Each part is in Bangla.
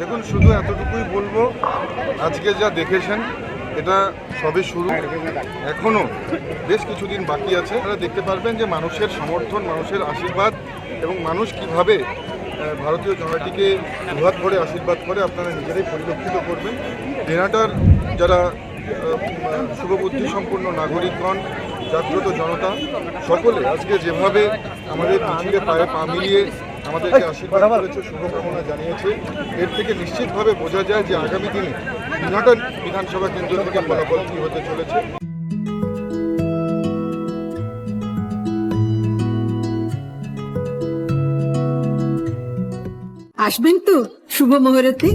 দেখুন, শুধু এতটুকুই বলব, আজকে যা দেখেছেন, এটা সবে শুরু। এখনও বেশ কিছুদিন বাকি আছে। আপনারা দেখতে পারবেন যে মানুষের সমর্থন, মানুষের আশীর্বাদ এবং মানুষ কীভাবে ভারতীয় জনতাটিকে দুহাত ভরে, আশীর্বাদ করে আপনারা নিজেরাই পরিলক্ষিত করবেন। দিনাটার যারা শুভবুদ্ধি সম্পন্ন নাগরিকগণ, জাগ্রত জনতা, সকলে আজকে যেভাবে আমাদের মিছিলে পায়ে পা মিলিয়ে আমাদেরকে আশীর্বাদ করেছে শুভকামনা জানিয়েছে। এর থেকে নিশ্চিতভাবে বোঝা যায় যে আগামী দিনে দিনহাটা বিধানসভা কেন্দ্র থেকে ফলাফল কী হতে চলেছে। আসবেন তো শুভ মুহূর্তে।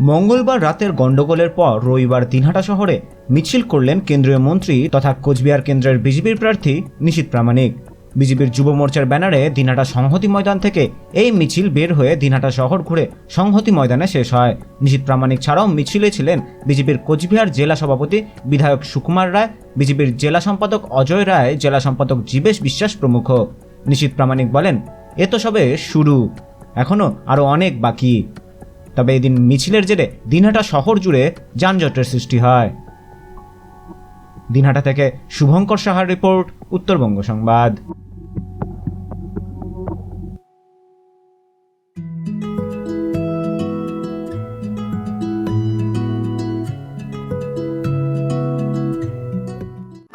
মঙ্গলবার রাতের গন্ডগোলের পর রবিবার দিনহাটা শহরে মিছিল করলেন কেন্দ্রীয় মন্ত্রী তথা কোচবিহার কেন্দ্রের বিজেপির প্রার্থী নিশীত প্রামাণিক। বিজেপির যুব মোর্চার ব্যানারে দিনহাটা সংহতি ময়দান থেকে এই মিছিল বের হয়ে দিনহাটা শহর ঘুরে সংহতি ময়দানে শেষ হয়। নিশীত প্রামাণিক ছাড়াও মিছিলে ছিলেন বিজেপির কোচবিহার জেলা সভাপতি বিধায়ক সুকুমার রায়, বিজেপির জেলা সম্পাদক অজয় রায়, জেলা সম্পাদক জীবেশ বিশ্বাস প্রমুখ। নিশীত প্রামাণিক বলেন, এ তো সবে শুরু এখনও আরও অনেক বাকি। তবে এদিন মিছিলের জেরে দিনহাটা শহর জুড়ে যানজটের সৃষ্টি হয়। দিনহাটা থেকে শুভঙ্কর সাহার রিপোর্ট, উত্তরবঙ্গ সংবাদ।